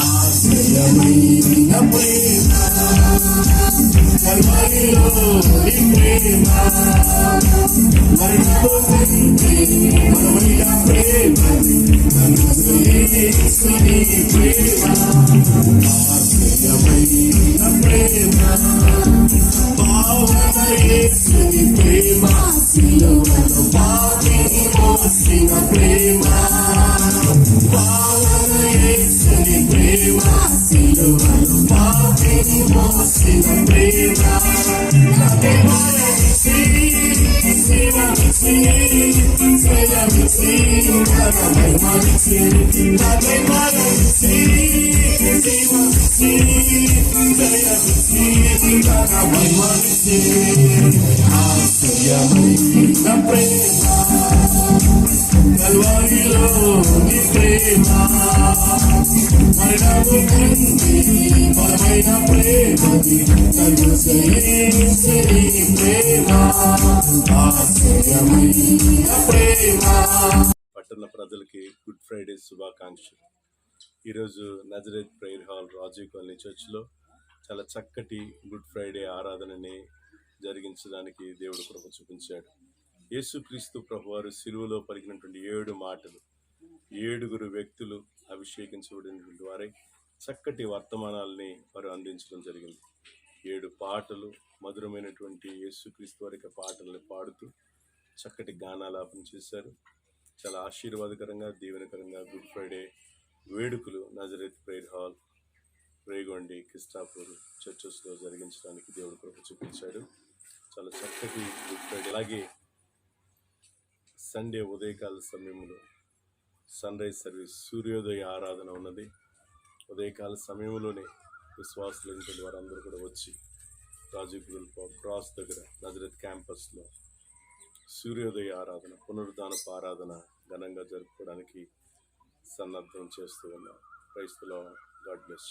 ఆశ్రయమైన ప్రేమ కల్వరిలో నీ ప్రేమ Habemos en pena, habemos en sí, Seja mi sí, para mi mami, dame para. కల్వారిలో నీ ప్రేమ మరణము కంది బలమైన ప్రేమది నన్ను జయించి ప్రేమ ఆశ్చర్యమైన ప్రేమ పట్టణ ప్రజలకి గుడ్ ఫ్రైడే శుభాకాంక్షలు. ఈరోజు Nazareth prayer hall Rajiv colony చర్చ్లో చాలా చక్కటి గుడ్ ఫ్రైడే ఆరాధనని జరిగించడానికి దేవుడు కృప చూపించాడు. యేసుక్రీస్తు ప్రభువారు సిలువలో పలికినటువంటి ఏడు మాటలు ఏడుగురు వ్యక్తులు అభిషేకించబడినటువంటి వారే చక్కటి వర్తమానాల్ని వారు అందించడం జరిగింది. ఏడు పాటలు మధురమైనటువంటి యేసుక్రీస్తు వారి యొక్క పాడుతూ చక్కటి గానాలాపన చేశారు. చాలా ఆశీర్వాదకరంగా దీవెనకరంగా గుడ్ ఫ్రైడే వేడుకలు Nazareth prayer hall Regondi Kistapur చర్చెస్లో జరిగించడానికి దేవుడు కృప చూపించాడు. చాలా చక్కటి గుడ్ ఫ్రైడే. అలాగే సండే ఉదయకాల సమయంలో సన్ రైజ్ సర్వీస్ సూర్యోదయ ఆరాధన ఉన్నది. ఉదయకాల సమయంలోనే విశ్వాసులైనటువంటి వారందరూ కూడా వచ్చి రాజీవ్ క్రాస్ దగ్గర నజరత్ క్యాంపస్లో సూర్యోదయ ఆరాధన పునరుద్ధానపు ఆరాధన ఘనంగా జరుపుకోవడానికి సన్నద్ధం చేస్తూ ఉన్నాం. క్రైస్తలో గాడ్ బ్లెస్